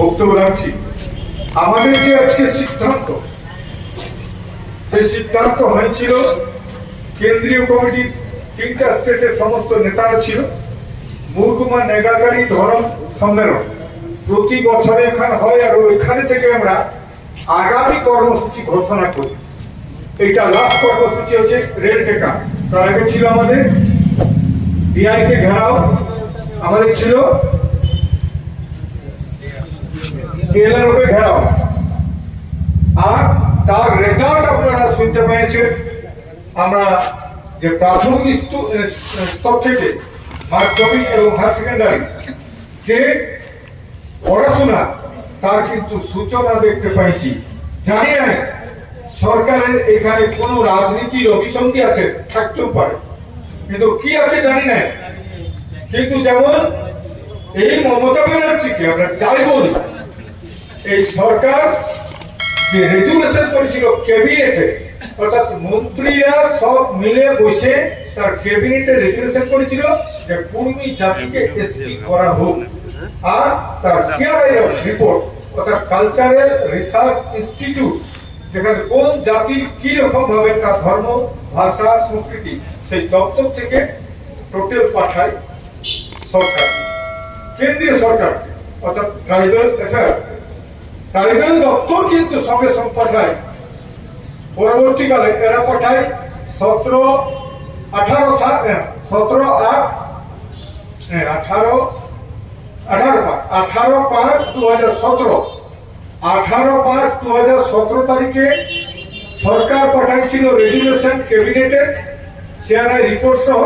বক্তব্য রাখছি। আমাদের যে আজকে সিদ্ধান্ত সিদ্ধান্ত হয়েছিল, কেন্দ্রীয় কমিটির তিনটা স্টেটের সমস্ত নেতারা ছিল। মুরগুমা নেগাগাড়ি ধরম সম্মেলন। প্রতি বছরে এখানে হয় আর ওইখানে থেকে আমরা আগামী কর্মসূচি ঘোষণা করি। এইটা লাস্ট কর্মসূচি হচ্ছে রেল টেকা। তার আগে ছিল আমাদের ডিআই কে ঘেরাও। আমাদের ছিল টিএলআর কে ঘেরাও আর তার রেজাল্ট আপনারা শুনতে পেয়েছেন। আমরা যে প্রাথমিক স্তর থেকে মাধ্যমিক এবং হায়ার সেকেন্ডারি যে পড়াশোনা, তার কিন্তু সূচনা দেখতে পাইছি। জানি না সরকারের এখানে কোনো রাজনীতির অভিসন্ধি আছে, থাকতেও পারে। কিন্তু কি আছে জানি না। কিন্তু যেমন এই মমতা ব্যানার্জিকে আমরা চাইব না। এই সরকার যে রেজুলেশন করেছিল ক্যাবিনেটে অর্থাৎ মন্ত্রীরা সব মিলে বসে তার ক্যাবিনেটে রেজুলেশন করেছিল যে কুর্মী জাতিকে এসপি করা হোক। আর তার সিআরআই রিপোর্ট অর্থাৎ কালচারাল রিসার্চ ইনস্টিটিউট যেখানে কোন জাতির কি রকম ভাবে তার ধর্ম, ভাষা, সংস্কৃতি, সেই দপ্তর থেকে টোটাল পাঠায় সরকার কেন্দ্রীয় সরকার অর্থাৎ ট্রাইবাল অ্যাফেয়ার্স ট্রাইবেল দপ্তর কিন্তু সঙ্গে পাঠায় পরবর্তীকালে এরা পাঠায় সতেরো আঠারো সাত সতেরো আট আঠারো আঠারো পাঁচ আঠারো পাঁচ দু হাজার সতেরো। আঠারো পাঁচ দু হাজার সতেরো তারিখে সরকার পাঠাইছিল রেজুলেশন ক্যাবিনেটে সিআরআই রিপোর্ট সহ।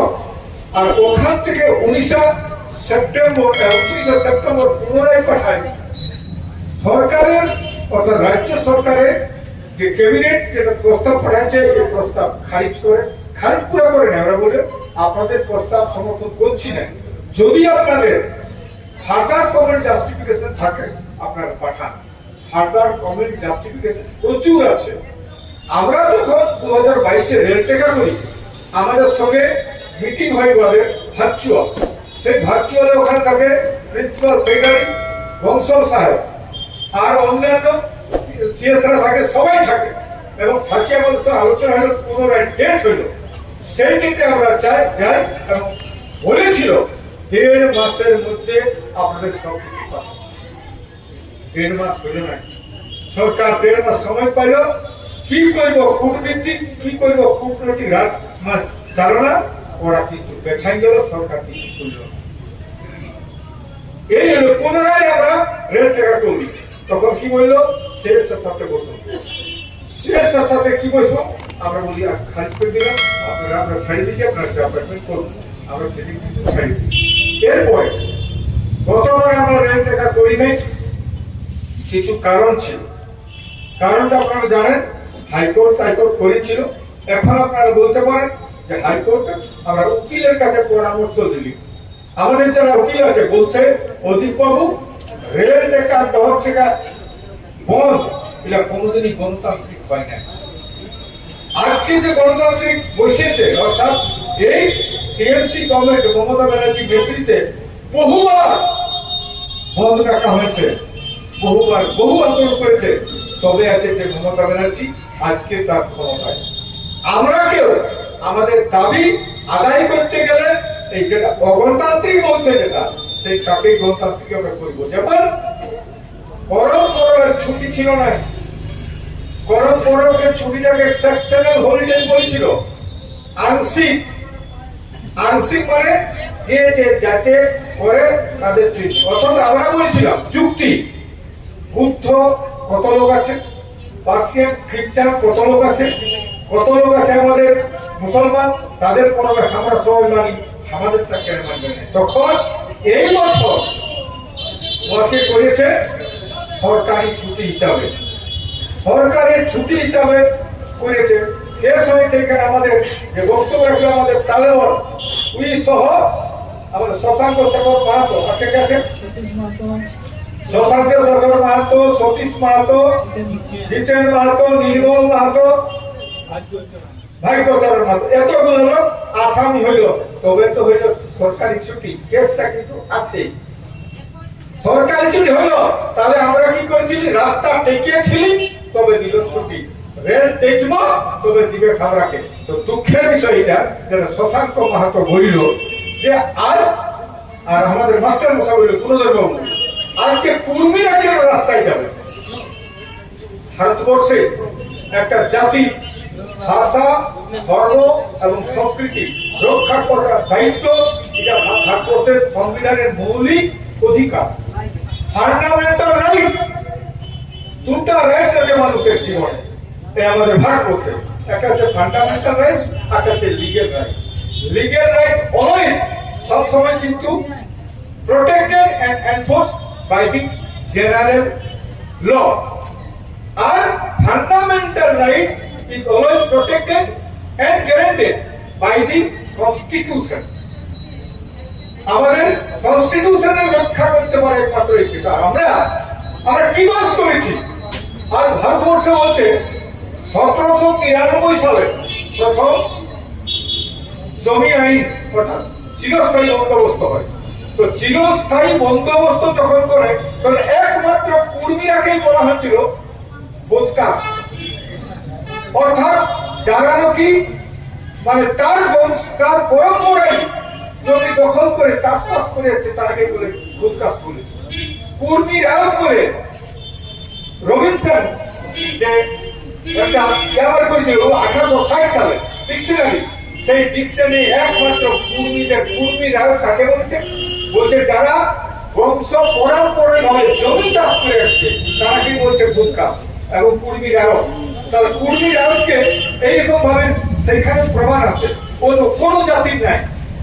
আর ওখান থেকে উনিশে সেপ্টেম্বর উনত্রিশে সেপ্টেম্বর পুনরায় পাঠায় সরকারের অর্থাৎ রাজ্য সরকারের যে ক্যাবিনেট যেটা প্রস্তাব পাঠাচ্ছে, এই প্রস্তাব খারিজ করে, খারিজ পুরো করে না আমরা বলে আপনাদের প্রস্তাব সমর্থন করছি না। যদি আপনাদের ফার্দার কমেন্ট জাস্টিফিকেশন থাকে, আপনারা পাঠান। ফার্দার কমেন্ট জাস্টিফিকেশন প্রচুর আছে। আমরা যখন দু হাজার বাইশে রেল টেকা করি, আমাদের সঙ্গে মিটিং হয় বলে ভার্চুয়াল সেই ভার্চুয়ালে ওখানে থাকে প্রিন্সিপাল সেক্রেটারি বংশল সাহেব। আর অন্যান্য সিএসআর থাকে, সবাই থাকে। এবং থাকে আমাদের আলোচনা হলো, পুনরায় ডেট হইল সেই ডেটে আমরা চাই, যাই এবং বলেছিল, দেড় মাসের মধ্যে আপনাদের সব কিছু পাবেন। দেড় মাস সরকার দেড় মাস সময় পাইল। কি করব কূটনীতিক কি করব রাজ মানে চালনা ওরা কিন্তু বেছাই গেল, সরকার কিছু করল এই হলো, পুনরায় আমরা রেল টাকা করি তখন কি বলল? সাথে বসুন শেষ সাথে কি বসবো আমরা বলি খারিজ করে দিলাম। আপনারা, আমরা ছাড়িয়ে দিচ্ছি আপনারা পারবেন করুন। আমরা সেদিন কিন্তু ছাড়িয়ে দিচ্ছি এরপরে, গতবার আমরা রেল দেখা করি নাই। কিছু কারণ ছিল। কারণটা আপনারা জানেন, হাইকোর্ট হাইকোর্ট করেছিল এখন আপনারা বলতে পারেন যে হাইকোর্ট আমরা উকিলের কাছে পরামর্শ দিলি। আমাদের যারা উকিল আছে, বলছে অজিত বাবু রেল বন্ধ এটা কোনোদিনই গণতান্ত্রিক হয় না। আজকে যে গণতান্ত্রিক বসেছে অর্থাৎ এই টিএমসি গভর্নমেন্ট মমতা ব্যানার্জির নেতৃত্বে বহুবার বন্ধ রাখা হয়েছে, বহুবার, বহু আন্দোলন করেছে, তবে আছে যে মমতা ব্যানার্জি, আজকে তার ক্ষমতায়। আমরা কেউ আমাদের দাবি আদায় করতে গেলে এই যেটা অগণতান্ত্রিক বলছে যেটা সেই তাকে গণতান্ত্রিক আমরা করব যেমন পরবের ছুটি ছিল না। পরম পরবের ছুটিটাকে সেকশনাল হলিডে বলেছিল। আংশিক আংশিক মানে যে যে যাতে করে তাদের ছুটি অর্থাৎ আমরা বলেছিলাম, যুক্তি। বুদ্ধ কত লোক আছে? পার্সিয়ান, খ্রিস্টান কত লোক আছে? কত লোক আছে আমাদের মুসলমান? তাদের কোনো আমরা সবাই মানি, আমাদেরটা কেন মানবে না? তখন এই বছর ওকে করেছে সরকারি ছুটি হিসাবে। সরকারের ছুটি হিসাবে করেছে। শেষ হয়েছে এখানে আমাদের যে বক্তব্য রাখল আমাদের তালেবর উই সহ আমাদের শশাঙ্ক শেখর মাহাতো আর কে কে আছে সতীশ মাহাতো। শশাঙ্ক শেখর মাহাতো সতীশ মাহাতো জিতেন মাহাতো নির্মল মাহাতো ভাগ্যচরণ মাহাতো। এতগুলো লোক আসামি হইল। তবে তো হইল সরকারি ছুটি, কেসটা কিন্তু আছে সরকারি ছুটি হলো, তাহলে আমরা কি করেছিলি? রাস্তা টেকিয়েছিলি তবে দিল ছুটি। রেল টেকব, তবে দিবে খাবরাকে তো দুঃখের বিষয় এটা যেটা শশাঙ্ক মাহাতো বলিল যে আজ, আর আমাদের মাস্টার মশাই বলিল গুরুদেববাবু আজকে কুর্মীরা কেন রাস্তায় যাবে? ভারতবর্ষে একটা জাতি ভাষা, ধর্ম এবং সংস্কৃতি রক্ষা করার দায়িত্ব এটা ভারতবর্ষের সংবিধানের মৌলিক অধিকার। ফান্ডামেন্টাল রাইট দুটা রাইটস আছে মানুষের জীবনে। এই আমাদের ভারতবর্ষে। একটা হচ্ছে ফান্ডামেন্টাল রাইট একটা হচ্ছে legal right legal right always সবসময় কিন্তু protected and enforced by the general law. Our fundamental rights is always protected and guaranteed by the constitution. আমাদের কনস্টিটিউশনের রক্ষা করতে পারে একমাত্র আর আমরা আমরা কি বাস করেছি? আর ভারতবর্ষ বলছে সতেরোশো তিরানব্বই সালে প্রথম জমি আইন অর্থাৎ চিরস্থায়ী বন্দোবস্ত হয়। তো চিরস্থায়ী বন্দোবস্ত যখন করে, তখন একমাত্র কুর্মীরাকেই বলা হয়েছিল বোধকাস্ট অর্থাৎ যারা নাকি মানে তার বংশ, তার পরম্পরাই জমি দখল করে চাষবাস করে এসছে তারাকে বলে বোধকাস্ট বলেছে কুর্মীরাও বলে রবিনসন যে একটা ব্যবহার করেছিল আঠারোশো ষাট সালে ডিকশনারি, সেই ডিকশনারি একমাত্র কুর্মীদের কুর্মীরাও কাকে বলেছে? বলছে যারা বংশ পরম্পরায় ভাবে জমি চাষ করে এসছে তারা কি বলছে ভূতকাশ এবং কুর্মী রাও তাহলে কুর্মী রাওকে এইরকম ভাবে সেইখানে প্রমাণ আছে। অন্য কোনো জাতির নাই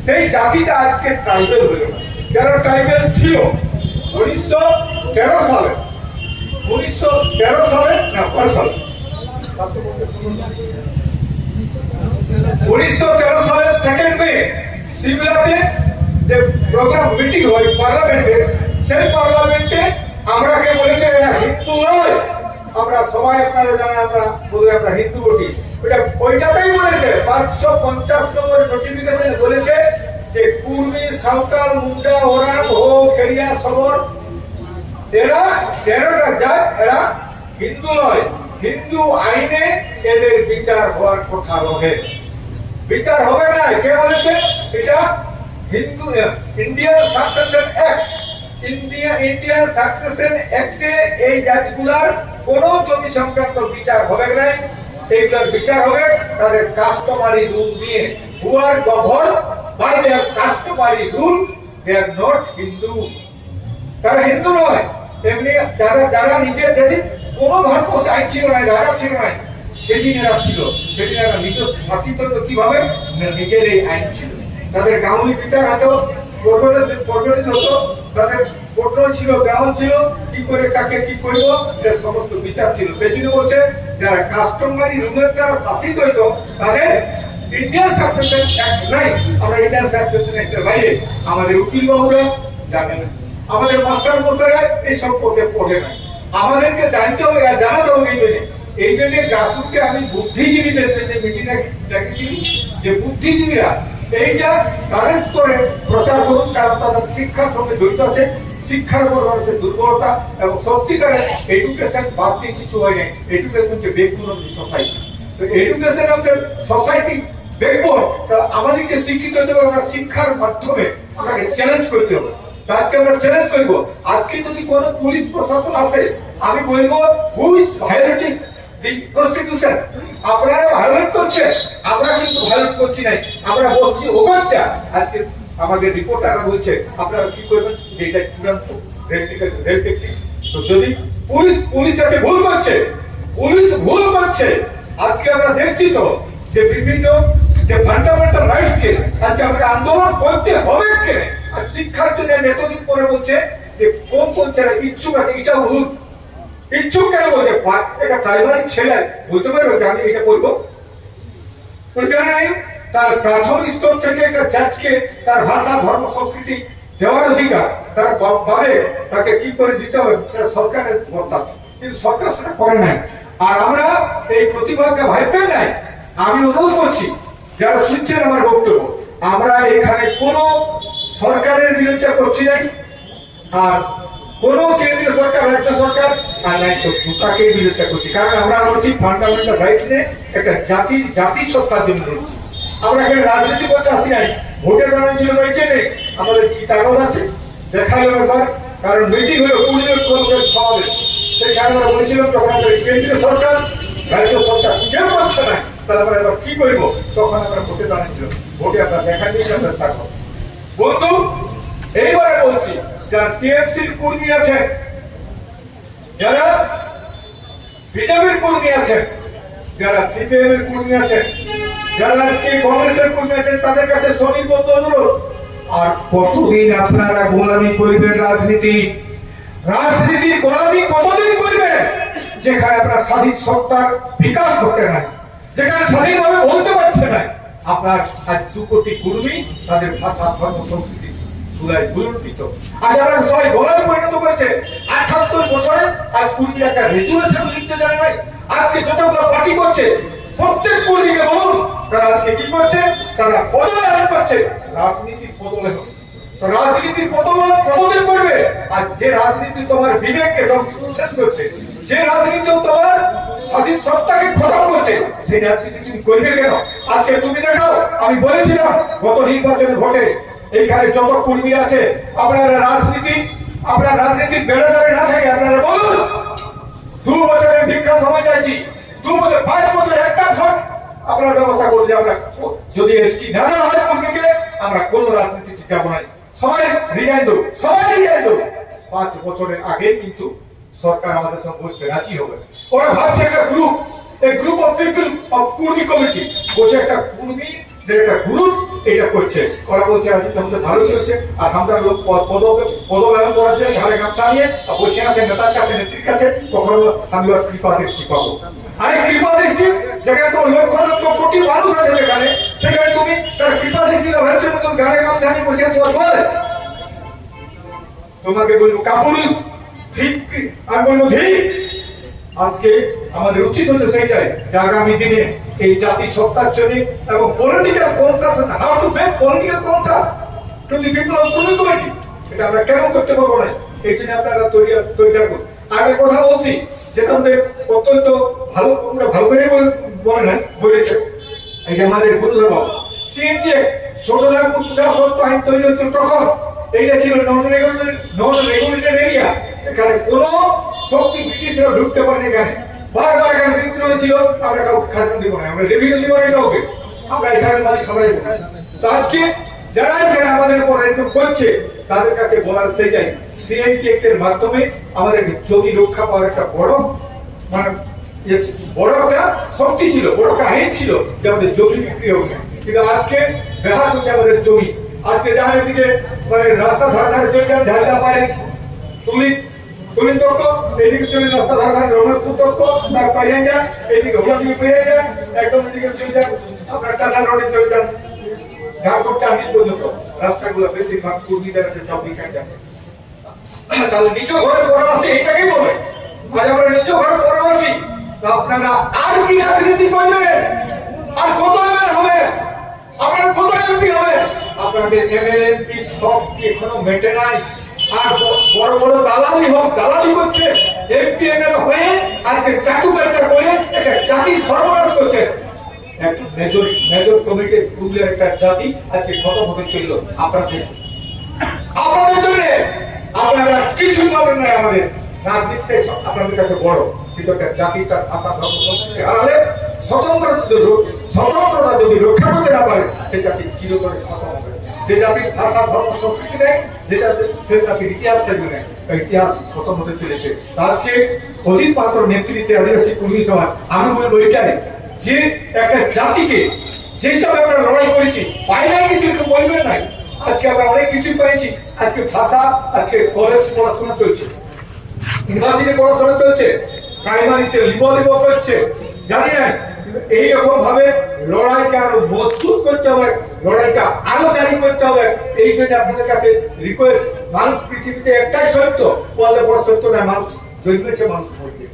সেই জাতিটা আজকে ট্রাইবেল হলো না যারা ট্রাইবেল ছিল, উনিশশো তেরো সালে, উনিশশো তেরো সালে না কয় সালে। উনিশশো তেরো সালের সেকেন্ড মে সিমলাতে যে প্রোগ্রাম মিটিং হয় পার্লামেন্টে সেই পার্লামেন্টে আমরাকে বলেছে, এরা হিন্দু নয়। আমরা সবাই আপনারা জানেন, আমরা বলি আমরা হিন্দু বটি ওটা ওইটাতেই বলেছে, পাঁচশো পঞ্চাশ নম্বর নোটিফিকেশন বলেছে যে কুর্মি, সাঁওতাল, মুন্ডা, ওরা, হো, খেড়িয়া, সবর, এরা তেরোটা জাত, এরা হিন্দু নয়। হিন্দু আইনে এদের বিচার হওয়ার কথা রহে বিচার হবে না, কে বলেছে? এটা Hindu, Indian succession act. India Indian succession অ্যাক্টে এই জাতগুলার কোন জমি সংক্রান্ত বিচার হবে না এইগুলোর বিচার হবে তাদের কাস্টমারি রুল নিয়ে। Who are govern by their customary rule they are not Hindu তারা হিন্দু নয়। তেমনি যারা যারা নিজের যেদিন কোনো ভারতবর্ষে আইন ছিল না, রাজা ছিল না, সেদিন এরা ছিল। সেদিন এরা নিজ শাসিত হতো কীভাবে? নিজের এই আইন ছিল। তাদের গাউলি বিচার হতো প্রগঠিত হতো। তাদের কোটর ছিল দেওয়াল ছিল, কি করে, কাকে কি করব, এর সমস্ত বিচার ছিল। জন্য বলছে, যারা কাস্টমারি রুমের দ্বারা শাসিত হইতো, তাদের ইন্ডিয়ান অ্যাক্ট নাই। আমরা ইন্ডিয়ান অ্যাক্টের বাইরে আমাদের উকিল বাবুরা জানেন না। আমাদের মাস্টার মশাইরা এই সম্পর্কে পড়ে না আমাদেরকে জানতে হবে আর জানাতে হবে এই জন্য। এই জন্য গ্রাসরুটকে আমি বুদ্ধিজীবীদের জন্য মিটিং ডেকেছি যে বুদ্ধিজীবীরা এইটা কারেন্স করে প্রচার করুন, কারণ তাদের শিক্ষার সঙ্গে জড়িত আছে। শিক্ষার উপর মানুষের দুর্বলতা এবং সত্যিকারের এডুকেশন বাদ দিয়ে কিছু হয় না এডুকেশন হচ্ছে বেকবোন অফ সোসাইটি তো এডুকেশন আমাদের সোসাইটি বেকবোন তাহলে আমাদেরকে শিক্ষিত হতে হবে, আমরা শিক্ষার মাধ্যমে আমাকে চ্যালেঞ্জ করতে হবে। আজকে আমরা চ্যালেঞ্জ করব। আজকে যদি কোন পুলিশ প্রশাসন আসে, আমি বলব হু ইজ আমাদের রিপোর্টাররা বলছে, আপনারা কি করবেন? যে এটা চূড়ান্ত রেল ট্যাক্সি তো যদি পুলিশ পুলিশ আছে, ভুল করছে, পুলিশ ভুল করছে, আজকে আমরা দেখছি তো যে বিভিন্ন যে ফান্ডামেন্টাল রাইটকে আজকে আমাকে আন্দোলন করতে হবে কে? আর শিক্ষার জন্য এতদিন পরে বলছে যে কোন কোন ছেলে ইচ্ছুক আছে এটা ভুল। ইচ্ছুক কেন বলছে? একটা প্রাইমারি ছেলে বলতে পারবে আমি এটা করব বলছে নাই তার প্রাথমিক স্তর থেকে একটা জাতকে তার ভাষা, ধর্ম, সংস্কৃতি দেওয়ার অধিকার। তার ভাবে তাকে কি করে দিতে হবে সেটা সরকারের মত কিন্তু সরকার সেটা করে নাই। আর আমরা এই প্রতিবাদকে ভাইবেন নাই। আমি অনুরোধ করছি, যারা শুনছেন আমার বক্তব্য, আমরা এখানে কোনো সরকারের বিরোধিতা করছি নাই। আর কোন কেন্দ্রীয় সরকার, রাজ্য সরকার আর নাই বিরোধিতা করছি। কারণ আমরা বলছি ফান্ডামেন্টাল রাইট নিয়ে একটা জাতি জাতি সত্তার জন্য লড়ছি। আমরা এখানে রাজনীতি করতে আসি নাই, ভোটের দাঁড়ানো ছিল রয়েছে আমাদের কি কাগজ আছে? দেখাল একবার, কারণ মিটিং হলো আমরা বলেছিলাম, যখন আমাদের কেন্দ্রীয় সরকার, রাজ্য সরকার কেউ করছে না, তাহলে আমরা এবার কি করব? তখন আমরা ভোটে দাঁড়িয়েছিল ভোটে আমরা দেখা দিয়েছি, আমরা বন্ধু, এইবারে যারা টিএফসির কর্মী আছেন, যারা বিজেপির কর্মী আছেন, যারা সিপিএম এর কর্মী আছেন, যারা আজকে কংগ্রেসের কর্মী আছেন, তাদের কাছে স্বনির্বদ্ধ অনুরোধ। আর কতদিন আপনারা গোলামি রাজনীতি। রাজনীতির গোলামি কতদিন করবেন? যেখানে আপনার স্বাধীন সত্তার বিকাশ ঘটে নাই, যেখানে স্বাধীনভাবে বলতে পারছে না আপনার দু কোটি কর্মী তাদের ভাষা, ধর্ম, সংস্কৃতি আর যে রাজনীতি তোমার বিবেককে শেষ করছে, যে রাজনীতি তোমার স্বাধীন সত্তাকে খতম করছে, সেই রাজনীতি তুমি করবে কেন? আজকে তুমি দেখাও, আমি বলেছিলাম, গত নির্বাচনের ভোটে এইখানে যত কর্মী আছে, আপনারা রাজনীতি, আপনার রাজনীতি বেড়ে দাঁড়ে না থাকে আপনারা বলুন। দু বছরের ভিক্ষা সময় চাইছি, দু বছর, পাঁচ বছর, একটা ভোট আপনার ব্যবস্থা করলে আমরা, যদি এসটি না দেওয়া হয় কর্মীকে, আমরা কোনো রাজনীতিতে যাব না। সবাই রিজাইন দেবো সবাই রিজাইন দেবো পাঁচ বছরের আগে কিন্তু সরকার আমাদের সঙ্গে বসতে রাজি হবে। ওরা ভাবছে একটা গ্রুপ এই group of people of Kurmi committee বলছে একটা কুর্মি একটা গ্রুপ এটা করছে। ওরা বলছে আমাদের ভালো চলছে আর আমরা লোক পদ- পদ পদলায়ন করার জন্য ঘাড়ে গামছা নিয়ে বসে আছে নেতার কাছে, নেত্রীর কাছে কখনো আমি ওর কৃপা দৃষ্টি পাবো। আরে কৃপা দৃষ্টি? যেখানে তোমার লক্ষ লক্ষ কোটি মানুষ আছে যেখানে, সেখানে তুমি তার কৃপা দৃষ্টি লাভের জন্য তুমি ঘাড়ে গামছা নিয়ে বসে আছো, আর বলে। তোমাকে বলব, কাপুরুষ ঠিক আমি বলব ঠিক আজকে আমাদের উচিত হচ্ছে সেইটাই যে আগামী দিনে এই জাতি সত্তার জন্য এবং political conscious how to make political conscious to the people of Kurmi committee এটা আমরা কেন করতে পারব না? এই জন্য আপনারা তৈরি তৈরি থাকুন। একটা কথা বলছি যেটা আমাদের অত্যন্ত ভালো আমরা ভালো করে বল- বলে না বলেছে, এই যে আমাদের গুরুধর বাবু সিএনটি ছোট নাগপুর পূজা সত্য আইন তৈরি হচ্ছিল তখন এইটা ছিল নন রেগুলেটেড এরিয়া এখানে কোনো শক্তি ব্রিটিশরা ঢুকতে পারেনি এখানে। বারবার এখানে বিদ্রোহ ছিল আমরা কাউকে খাজনা দিব না, আমরা রেভিনিউ দিব না কাউকে। আমরা এখানে মালিক খাবার তো আজকে যারা এখানে আমাদের উপর এরকম করছে, তাদের কাছে বলার সেটাই সিএনটি এর মাধ্যমে আমাদের জমি রক্ষা পাওয়ার একটা বড় মানে ইয়ে বড় একটা শক্তি ছিল, বড় একটা আইন ছিল যে আমাদের জমি বিক্রি হবে না। কিন্তু আজকে বেহাত হচ্ছে আমাদের জমি। আজকে যারা এদিকে মানে রাস্তা ধারে চলে যান ঝালদা পারে তুলি তুলি তক্ক এইদিকে চলে রাস্তা ধারে রঘুনাথপুর তক্ক তার পাইয়ে যান এইদিকে হোলাদিকে পেয়ে যান, একদম এদিকে চলে যান, আপনার টাটা রোডে চলে যান। ঝাড়খণ্ড চাঁদি পর্যন্ত রাস্তাগুলো বেশিরভাগ কর্মীদের আছে সব বিকাশ যাচ্ছে। তাহলে নিজ ঘরে পরবাসী এইটাকেই বলে। আজ আমরা নিজ ঘরে পরবাসী আপনারা আর কি রাজনীতি করবেন? আর কত এমএলএ হবে? আপনার কত এমপি হবে? আপনাদের এমএলএ সব কি এখনও মেটে নাই? আর বড় বড় দালালি হোক, দালালি করছে এমপি এমএলএ হয়ে, আজকে করে একটা জাতি সর্বনাশ করছে। স্বতন্ত্র যদি স্বতন্ত্রতা যদি রক্ষা করতে না পারে সে জাতি চিরতরে খতম যে জাতির ভাষা, ধর্ম, সংস্কৃতি নেই, যেটা সে জাতির ইতিহাস থাকবে না ইতিহাস খতম হতে চলেছে। আজকে অজিত পাত্র নেতৃত্বে আদিবাসী কর্মী সভা আমি বলব এটাই যে একটা জাতিকে যেসব আমরা লড়াই করেছি ফাইনাল কিছু বলবেন নাই। আজকে আমরা অনেক কিছু পেয়েছি আজকে ভাষা, আজকে কলেজ পড়াশোনা চলছে। ইউনিভার্সিটি পড়াশোনা চলছে। প্রাইমারিতে লিব লিব করছে। জানি না ভাবে লড়াইকে আরও মজবুত করতে হবে, লড়াইকে আরও জারি করতে হবে। এই জন্য আপনাদের কাছে রিকোয়েস্ট মানুষ পৃথিবীতে একটাই সত্য বড় সত্য না মানুষ জন্মেছে, মানুষ মরবে।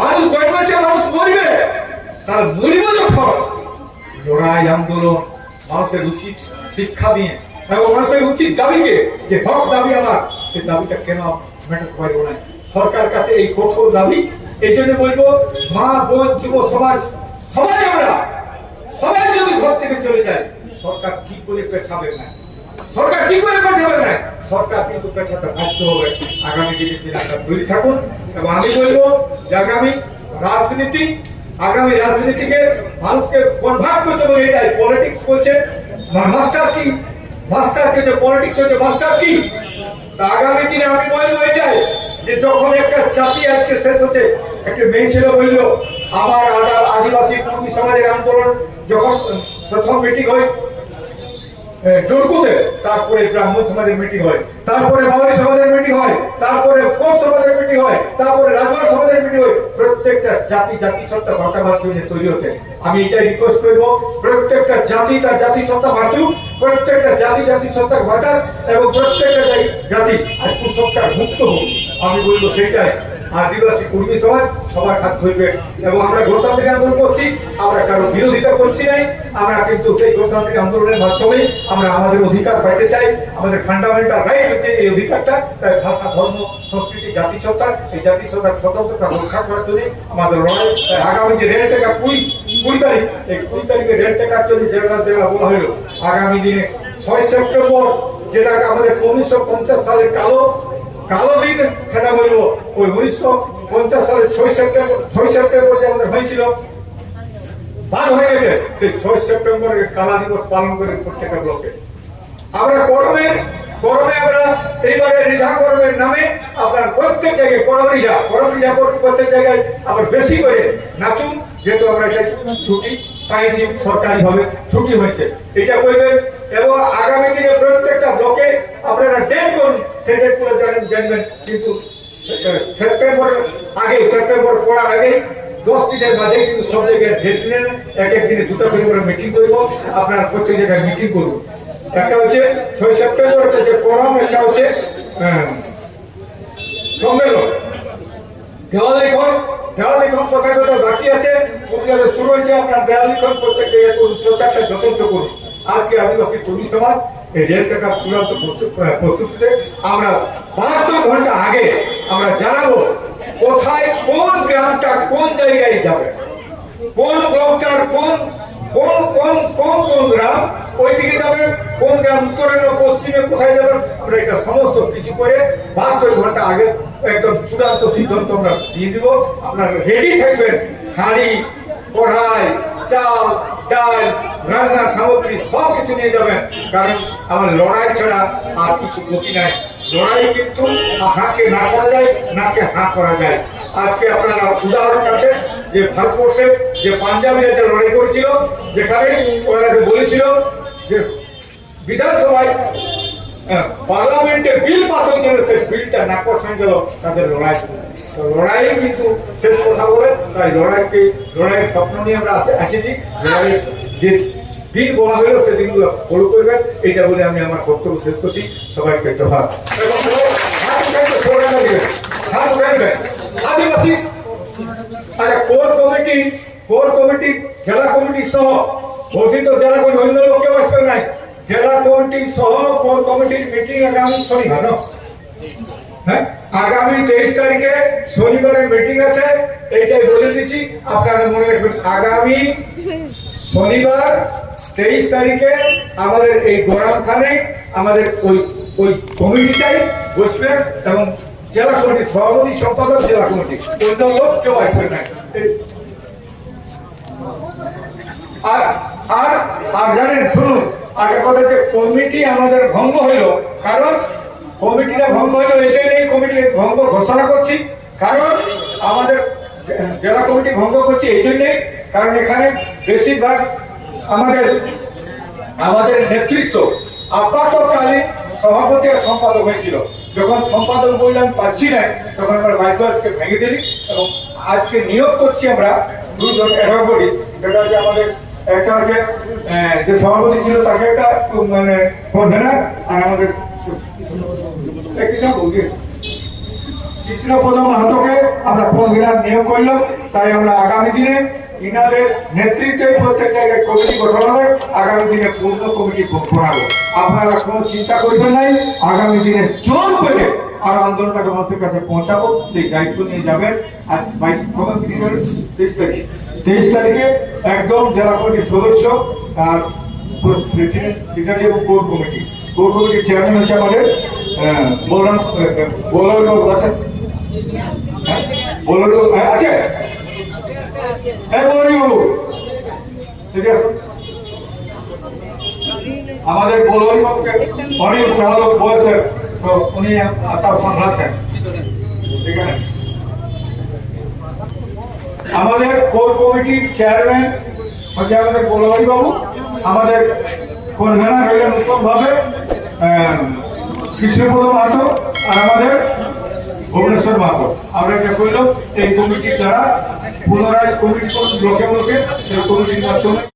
মানুষ জন্মেছে, মানুষ মরবে, তার যখন লড়াই, আন্দোলন, মানুষের উচিত শিক্ষা দিয়ে। এবং মানুষের উচিত দাবিকে, যে হক দাবি আমার, সে দাবিটা কেন মেটাতে পারব না? সরকার কাছে এই কঠোর দাবি এই জন্য বলব, মা, বোন, যুব সমাজ, সবাই আমরা, সবাই যদি ঘর থেকে চলে যায়, সরকার কি করে পেছাবে না? সরকার কি করে পেছাবে না? সরকার কিন্তু পেছাতে বাধ্য হবে। আগামী দিনে দিন আপনারা তৈরি থাকুন এবং আমি বলব যে আগামী রাজনীতি, আগামী রাজনীতিকে মানুষকে কনভার্ট করতে হবে, এটাই পলিটিক্স বলছে। মাস্টার কি? মাস্টার কি যে পলিটিক্স হচ্ছে মাস্টার কি? তা আগামী দিনে আমি বলব এটাই যে যখন একটা জাতি আজকে শেষ হচ্ছে একটা মেয়ে ছেলে বলল আমার আদা- আদিবাসী কর্মী সমাজের আন্দোলন যখন প্রথম মিটিং হয় জোরকুতে তারপরে ব্রাহ্মণ সমাজের মিটিং হয়, তারপরে বাঙালি সমাজের মিটিং হয়, তারপরে কোপ সমাজের মিটিং হয়, তারপরে রাজবাড় সমাজের মিটিং হয়, প্রত্যেকটা জাতি জাতি সত্তা বাঁচাবার জন্য তৈরি হচ্ছে। আমি এটাই রিকোয়েস্ট করব, প্রত্যেকটা জাতি তার জাতি সত্তা বাঁচুক প্রত্যেকটা জাতি জাতি সত্তা বাঁচাক, এবং প্রত্যেকটা জাতি আজ কুসংস্কার মুক্ত হোক। আমি বলব সেটাই। আদিবাসী কর্মী সমাজ সবার হাত ধরবে। এবং আমরা গণতান্ত্রিক আন্দোলন করছি, আমরা কারও বিরোধিতা করছি নাই, আমরা কিন্তু সেই গণতান্ত্রিক আন্দোলনের মাধ্যমে আমরা আমাদের অধিকার পাইতে চাই, আমাদের ফান্ডামেন্টাল রাইটস হচ্ছে এই অধিকারটা। তাই ভাষা, ধর্ম, সংস্কৃতি জাতিসত্তা এই জাতিসত্তার স্বতন্ত্রতা রক্ষা করার জন্য আমাদের লড়াই। আগামী যে রেল টেকা কুড়ি কুড়ি তারিখ, এই কুড়ি তারিখে রেল টেকার জন্য জেলা জেলা বলা হলো, আগামী দিনে ছয় সেপ্টেম্বর যেটাকে আমাদের উনিশশো পঞ্চাশ সালের কালো কালো দিন, সেটা বলব ওই উনিশশো পঞ্চাশ ছয় সেপ্টেম্বর ছয় সেপ্টেম্বর যে আমাদের হয়েছিল বাদ হয়ে গেছে। সেই ছয় কালা দিবস পালন করে প্রত্যেকটা ব্লকে। আমরা আমরা এইবারে নামে আপনার প্রত্যেক জায়গায় করম করম প্রত্যেক জায়গায় আবার বেশি করে নাচুন, যেহেতু আমরা এটা ছুটি পাইছি সরকারি ভাবে ছুটি হয়েছে। এটা করবেন এবং আগামী দিনে প্রত্যেকটা ব্লকে আপনারা ডেট করুন ডেটগুলো জানেন, জানবেন। কিন্তু সেপ্টেম্বর আগে সেপ্টেম্বর পড়ার আগে দশ দিনের মাঝে কিন্তু সব জায়গায় ডেট নেন এক এক দিনে দুটো করে করে মিটিং করব আপনারা প্রত্যেক জায়গায় মিটিং করুন। একটা হচ্ছে ছয় সেপ্টেম্বর একটা হচ্ছে করম একটা হচ্ছে আহ, সম্মেলন। দেওয়াল লিখন দেওয়াল লিখন কথা কথা বাকি আছে শুরু হয়েছে আপনার দেওয়াল লিখন প্রত্যেক জায়গায় করুন প্রচারটা যথেষ্ট করুন। আজকে আদিবাসী কর্মী সমাজ এই রেল চূড়ান্ত প্রস্তুতিতে আমরা বাহাত্তর ঘণ্টা আগে আমরা জানাব কোথায় কোন গ্রামটা কোন জায়গায় যাবে। কোন ব্লকটার কোন কোন কোন কোন কোন গ্রাম ওই দিকে যাবে, কোন গ্রাম উত্তরে পশ্চিমে কোথায় যাবে, আমরা এটা সমস্ত কিছু করে বাহাত্তর ঘণ্টা আগে একদম চূড়ান্ত সিদ্ধান্ত আমরা দিয়ে দিব। আপনার রেডি থাকবেন। হাঁড়ি, কড়াই, চাল, ডাল রান্নার সামগ্রী সব কিছু নিয়ে যাবেন। কারণ আমার লড়াই ছাড়া আর কিছু গতি নাই। লড়াই কিন্তু হাঁকে না করা যায়, নাকে হাঁ করা যায়। আজকে আপনারা উদাহরণ আছে যে ভারতবর্ষে যে পাঞ্জাবিরা যে লড়াই করেছিল, যেখানে ওনাকে বলেছিল যে বিধানসভায় পার্লামেন্টে বিল পাস হয়েছিল সেই বিলটা না পছন্দ গেল তাদের লড়াই। লড়াই কিন্তু শেষ কথা বলে, তাই লড়াইকে, লড়াইয়ের স্বপ্ন নিয়ে আমরা আসে- এসেছি লড়াইয়ের যে দিন বলা হলো সেই দিনগুলো ফলো করবেন। এটা বলে আমি আমার বক্তব্য শেষ করছি। সবাইকে জোহার। আদিবাসী আচ্ছা কোর কমিটি কোর কমিটি, জেলা কমিটি সহ গঠিত জেলা কমিটি, অন্য লোক কেউ আসবে নাই। জেলা কমিটি সহ কোর কমিটির মিটিং আগামী শনিবার? হ্যাঁ? আগামী তেইশ তারিখে শনিবারের মিটিং আছে। এইটাই বলে দিচ্ছি। আপনারা মনে রাখবেন, আগামী শনিবার তেইশ তারিখে আমাদের এই আমাদের ওই ওই কমিটিটাই বসবে এবং জেলা কমিটি সভাপতি, সম্পাদক, জেলা কমিটি অন্য লোক কেউ আসবে না। আর আর আর জানেন, শুনুন, আগে কথা যে কমিটি আমাদের ভঙ্গ হইল কারণ কমিটিটা ভঙ্গ হইল এই জন্যই কমিটি ভঙ্গ ঘোষণা করছি। কারণ আমাদের জেলা কমিটি ভঙ্গ করছি, এই জন্যই, কারণ এখানে বেশিরভাগ আমাদের আমাদের নেতৃত্ব আপাতকালীন সভাপতি আর সম্পাদক হয়েছিল। যখন সম্পাদক বললাম পাচ্ছি না, তখন আমরা বাধ্য আজকে ভেঙে দিলি এবং আজকে নিয়োগ করছি আমরা দুজন এভাবে যেটা হচ্ছে আমাদের, একটা হচ্ছে যে সভাপতি ছিল তাকে একটা মানে কনভেনার আর আমাদের। কৃষ্ণপদ মাহাতোকে আমরা কনভেনার নিয়োগ করলাম। তাই আমরা আগামী দিনে ইনাদের নেতৃত্বে প্রত্যেক জায়গায় কমিটি গঠন হবে। আগামী দিনে পূর্ণ কমিটি বানাবো আপনারা কোনো চিন্তা করবেন নাই। আগামী দিনে জোর করে আর আন্দোলনটাকে মানুষের কাছে পৌঁছাবো। সেই দায়িত্ব নিয়ে যাবেন। আজ বাইশ তেইশ তারিখ। তেইশ তারিখে একদম জেলা কমিটির সদস্য আর প্রেসিডেন্ট এবং কোর কমিটি কোর কমিটির চেয়ারম্যান হচ্ছে আমাদের বাবু, হ্যাঁ, আছে বলরাম আছে আমাদের সামলাচ্ছেন ঠিক আছে। আমাদের কোর কমিটির চেয়ারম্যান হচ্ছে আমাদের বলবাড়ি বাবু। আমাদের কনভেনার হইলেন নতুন ভাবে কৃষ্ণপদ মাহাতো। আর আমাদের ভুবনেশ্বর মাহাতো আমরা এটা করলাম এই কমিটির দ্বারা পুনরায় কমিটি ব্লকে ব্লকে সেই কমিটির মাধ্যমে